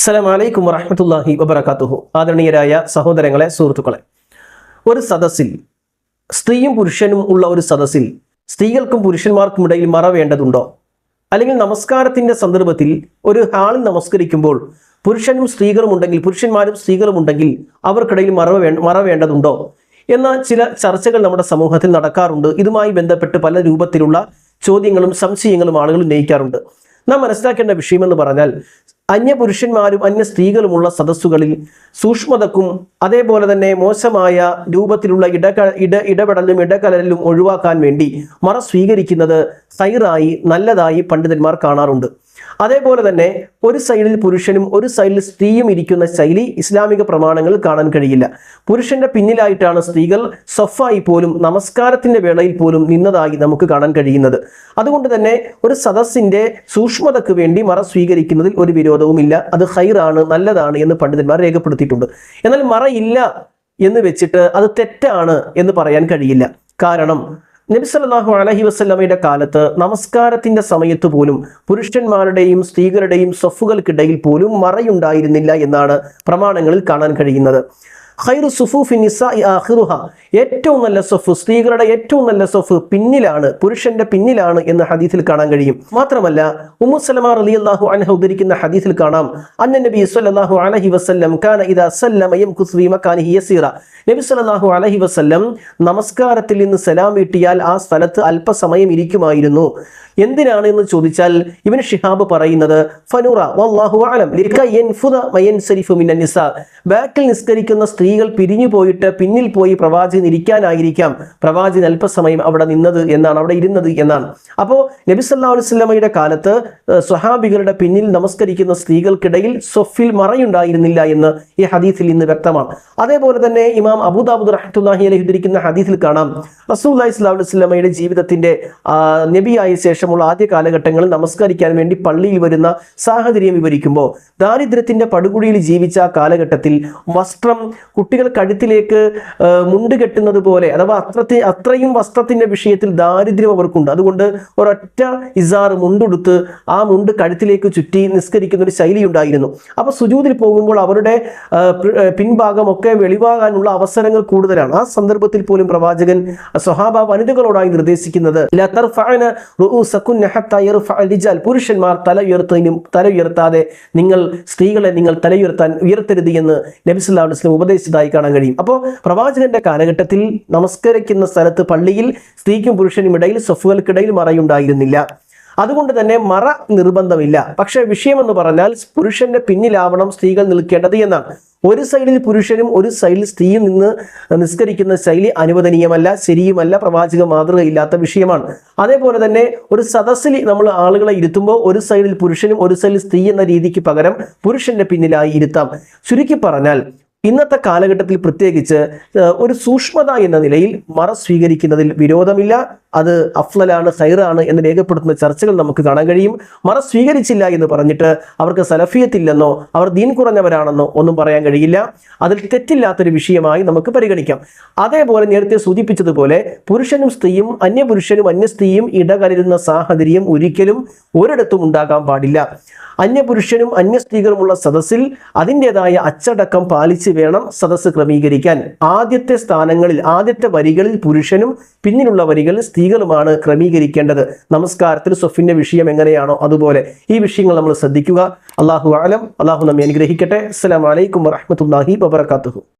അസ്സലാം അലൈക്കും വറഹമത്തല്ലാഹി വബർക്കാത്തുഹു ആദരണീയരായ സഹോദരങ്ങളെ സുഹൃത്തുക്കളെ. ഒരു സദസ്സിൽ സ്ത്രീയും പുരുഷനും ഉള്ള ഒരു സദസ്സിൽ സ്ത്രീകൾക്കും പുരുഷന്മാർക്കും ഇടയിൽ മറ വേണ്ടതുണ്ടോ അല്ലെങ്കിൽ നമസ്കാരത്തിന്റെ സന്ദർഭത്തിൽ ഒരു ഹാളിൽ നമസ്കരിക്കുമ്പോൾ പുരുഷനും സ്ത്രീകളും ഉണ്ടെങ്കിൽ പുരുഷന്മാരും സ്ത്രീകളും ഉണ്ടെങ്കിൽ അവർക്കിടയിൽ മറവ് വേ മറ വേണ്ടതുണ്ടോ എന്ന ചില ചർച്ചകൾ നമ്മുടെ സമൂഹത്തിൽ നടക്കാറുണ്ട്. ഇതുമായി ബന്ധപ്പെട്ട് പല രൂപത്തിലുള്ള ചോദ്യങ്ങളും സംശയങ്ങളും ആളുകൾ ഉന്നയിക്കാറുണ്ട്. നാം മനസ്സിലാക്കേണ്ട വിഷയമെന്ന് പറഞ്ഞാൽ അന്യ പുരുഷന്മാരും അന്യ സ്ത്രീകളുമുള്ള സദസ്സുകളിൽ സൂക്ഷ്മതക്കും അതേപോലെ തന്നെ മോശമായ രൂപത്തിലുള്ള ഇടക ഇട ഇടപെടലും ഇടകലലും ഒഴിവാക്കാൻ വേണ്ടി മറ സ്വീകരിക്കുന്നത് സൈറായി നല്ലതായി പണ്ഡിതന്മാർ കാണാറുണ്ട്. അതേപോലെ തന്നെ ഒരു സൈഡിൽ പുരുഷനും ഒരു സൈഡിൽ സ്ത്രീയും ഇരിക്കുന്ന ശൈലി ഇസ്ലാമിക പ്രമാണങ്ങൾ കാണാൻ കഴിയില്ല. പുരുഷന്റെ പിന്നിലായിട്ടാണ് സ്ത്രീകൾ സൊഫായി പോലും നമസ്കാരത്തിന്റെ വേളയിൽ പോലും നിന്നതായി നമുക്ക് കാണാൻ കഴിയുന്നത്. അതുകൊണ്ട് തന്നെ ഒരു സദസ്സിന്റെ സൂക്ഷ്മതയ്ക്ക് വേണ്ടി മറ സ്വീകരിക്കുന്നതിൽ ഒരു വിരോധവുമില്ല. അത് ഹൈറാണ് നല്ലതാണ് എന്ന് പണ്ഡിതന്മാർ രേഖപ്പെടുത്തിയിട്ടുണ്ട്. എന്നാൽ മറയില്ല എന്ന് വെച്ചിട്ട് അത് തെറ്റാണ് എന്ന് പറയാൻ കഴിയില്ല. കാരണം നബി സല്ലല്ലാഹു അലൈഹി വസല്ലമയുടെ കാലത്ത് നമസ്കാരത്തിന്റെ സമയത്ത് പോലും പുരുഷന്മാരുടെയും സ്ത്രീകളുടെയും സ്വഫുകൾക്കിടയിൽ പോലും മറയുണ്ടായിരുന്നില്ല എന്നാണ് പ്രമാണങ്ങളിൽ കാണാൻ കഴിയുന്നത്. ഏറ്റവും നല്ല സൊഫ് സ്ത്രീകളുടെ ഏറ്റവും നല്ല സൊഫ് പിന്നിലാണ് പുരുഷന്റെ പിന്നിലാണ് എന്ന് ഹദീസിൽ കാണാൻ കഴിയും. മാത്രമല്ല ഉമ്മു സലമ റളിയല്ലാഹു അൻഹ ഉദ്ധരിക്കുന്ന ഹദീസിൽ കാണാം അന്ന നബി സല്ലാഹു അലഹി വസ്ലം കാന യസീറ. നബി അലൈഹി വസല്ലം നമസ്കാരത്തിൽ നിന്ന് സലാം വീട്ടിയാൽ ആ സ്ഥലത്ത് അല്പസമയം ഇരിക്കുമായിരുന്നു. എന്തിനാണ് എന്ന് ചോദിച്ചാൽ ഇവൻ ഷിഹാബ് പറയുന്നത് ഫനൂറ വല്ലാഹു ആലം ബാക്കിൽ നിസ്കരിക്കുന്ന സ്ത്രീകൾ പിരിഞ്ഞു പോയിട്ട് പിന്നിൽ പോയി പ്രവാചകൻ ഇരിക്കാനായിരിക്കാം. പ്രവാചകൻ അല്പസമയം അവിടെ നിന്നത് എന്നാണ് അവിടെ ഇരുന്നത് എന്നാണ്. അപ്പോൾ നബി സല്ലല്ലാഹു അലൈഹി വസല്ലമയുടെ കാലത്ത് സ്വഹാബികളുടെ പിന്നിൽ നമസ്കരിക്കുന്ന സ്ത്രീകൾക്കിടയിൽ സൊഫിൽ മറയുണ്ടായിരുന്നില്ല എന്ന് ഈ ഹദീസിൽ ഇന്ന് വ്യക്തമാണ്. അതേപോലെ തന്നെ ഇമാം അബൂദാബുദ് റഹ്മത്തുള്ളാഹി അലൈഹി ഉദ്ധരിക്കുന്ന ഹദീസിൽ കാണാം റസൂലുള്ളാഹി സല്ലല്ലാഹു അലൈഹി വസല്ലമയുടെ ജീവിതത്തിന്റെ നബിയായ ശേഷമുള്ള ആദ്യ കാലഘട്ടങ്ങളിൽ നമസ്കരിക്കാൻ വേണ്ടി പള്ളിയിൽ വരുന്ന സാഹചര്യം വിവരിക്കുമ്പോൾ ദാരിദ്ര്യത്തിന്റെ പടുകുഴിയിൽ ജീവിച്ച കാലഘട്ടത്തിൽ വസ്ത്രം കുട്ടികൾ കഴുത്തിലേക്ക് മുണ്ട് കെട്ടുന്നത് പോലെ അഥവാ അത്രത്തി അത്രയും വസ്ത്രത്തിന്റെ വിഷയത്തിൽ ദാരിദ്ര്യം അവർക്കുണ്ട്. അതുകൊണ്ട് ഒരൊറ്റ ഇസാർ മുണ്ടുടുത്ത് ആ മുണ്ട് കഴുത്തിലേക്ക് ചുറ്റി നിസ്കരിക്കുന്ന ഒരു ശൈലി ഉണ്ടായിരുന്നു അപ്പൊ സുജൂതിൽ പോകുമ്പോൾ അവരുടെ പിൻഭാഗമൊക്കെ വെളിവാകാനുള്ള അവസരങ്ങൾ കൂടുതലാണ്. ആ സന്ദർഭത്തിൽ പോലും പ്രവാചകൻ സ്വഹാബ വനിതകളോടായി നിർദ്ദേശിക്കുന്നത്. പുരുഷന്മാർ തല ഉയർത്തുന്നതിനും തല ഉയർത്താതെ നിങ്ങൾ സ്ത്രീകളെ നിങ്ങൾ തല ഉയർത്താൻ ഉയർത്തരുത് എന്ന് നബി സല്ലല്ലാഹു അലൈഹി വസല്ലം കാണാൻ കഴിയും. അപ്പോൾ പ്രവാചകന്റെ കാലഘട്ടത്തിൽ നമസ്കരിക്കുന്ന സ്ഥലത്ത് പള്ളിയിൽ സ്ത്രീക്കും പുരുഷനും ഇടയിൽ സഫുകൾക്കിടയിൽ മറയുണ്ടായിരുന്നില്ല. അതുകൊണ്ട് തന്നെ മറ നിർബന്ധമില്ല. പക്ഷേ വിഷയമെന്ന് പറഞ്ഞാൽ പുരുഷന്റെ പിന്നിലാവണം സ്ത്രീകൾ നിൽക്കേണ്ടത് എന്നാണ്. ഒരു സൈഡിൽ പുരുഷനും ഒരു സൈഡിൽ സ്ത്രീയും നിന്ന് നിസ്കരിക്കുന്ന ശൈലി അനുവദനീയമല്ല ശരിയുമല്ല പ്രവാചക മാതൃകയില്ലാത്ത വിഷയമാണ്. അതേപോലെ തന്നെ ഒരു സദസ്സിൽ നമ്മൾ ആളുകളെ ഇരുത്തുമ്പോൾ ഒരു സൈഡിൽ പുരുഷനും ഒരു സൈഡിൽ സ്ത്രീ എന്ന രീതിക്ക് പകരം പുരുഷന്റെ പിന്നിലായി ഇരുത്താം. ചുരുക്കി പറഞ്ഞാൽ ഇന്നത്തെ കാലഘട്ടത്തിൽ പ്രത്യേകിച്ച് ഒരു സൂക്ഷ്മത എന്ന നിലയിൽ മറ സ്വീകരിക്കുന്നതിൽ വിരോധമില്ല. അത് അഫ്ലലാണ് ഹൈറാണ് എന്ന് രേഖപ്പെടുത്തുന്ന ചർച്ചകൾ നമുക്ക് കാണാൻ കഴിയും. മറ സ്വീകരിച്ചില്ല എന്ന് പറഞ്ഞിട്ട് അവർക്ക് സലഫിയത്തില്ലെന്നോ അവർ ദീൻ കുറഞ്ഞവരാണെന്നോ ഒന്നും പറയാൻ കഴിയില്ല. അതിൽ തെറ്റില്ലാത്തൊരു വിഷയമായി നമുക്ക് പരിഗണിക്കാം. അതേപോലെ നേരത്തെ സൂചിപ്പിച്ചതുപോലെ പുരുഷനും സ്ത്രീയും അന്യപുരുഷനും അന്യ സ്ത്രീയും ഇടകലരുന്ന സാഹചര്യം ഒരിക്കലും ഒരിടത്തും ഉണ്ടാകാൻ പാടില്ല. അന്യപുരുഷനും അന്യ സ്ത്രീകളുമുള്ള സദസ്സിൽ അതിന്റെതായ അച്ചടക്കം പാലിച്ച് വേണം സദസ്സ് ക്രമീകരിക്കാൻ. ആദ്യത്തെ സ്ഥാനങ്ങളിൽ ആദ്യത്തെ വരികളിൽ പുരുഷനും പിന്നിലുള്ള വരികളിൽ സ്ത്രീകളുമാണ് ക്രമീകരിക്കേണ്ടത്. നമസ്കാരത്തിൽ സൊഫിന്റെ വിഷയം എങ്ങനെയാണോ അതുപോലെ ഈ വിഷയങ്ങൾ നമ്മൾ ശ്രദ്ധിക്കുക. അള്ളാഹു ആലം അള്ളാഹു നമ്മെ അനുഗ്രഹിക്കട്ടെ. അസ്സലാമു അലൈക്കും വറഹ്മത്തുള്ളാഹി വബറകാതുഹു.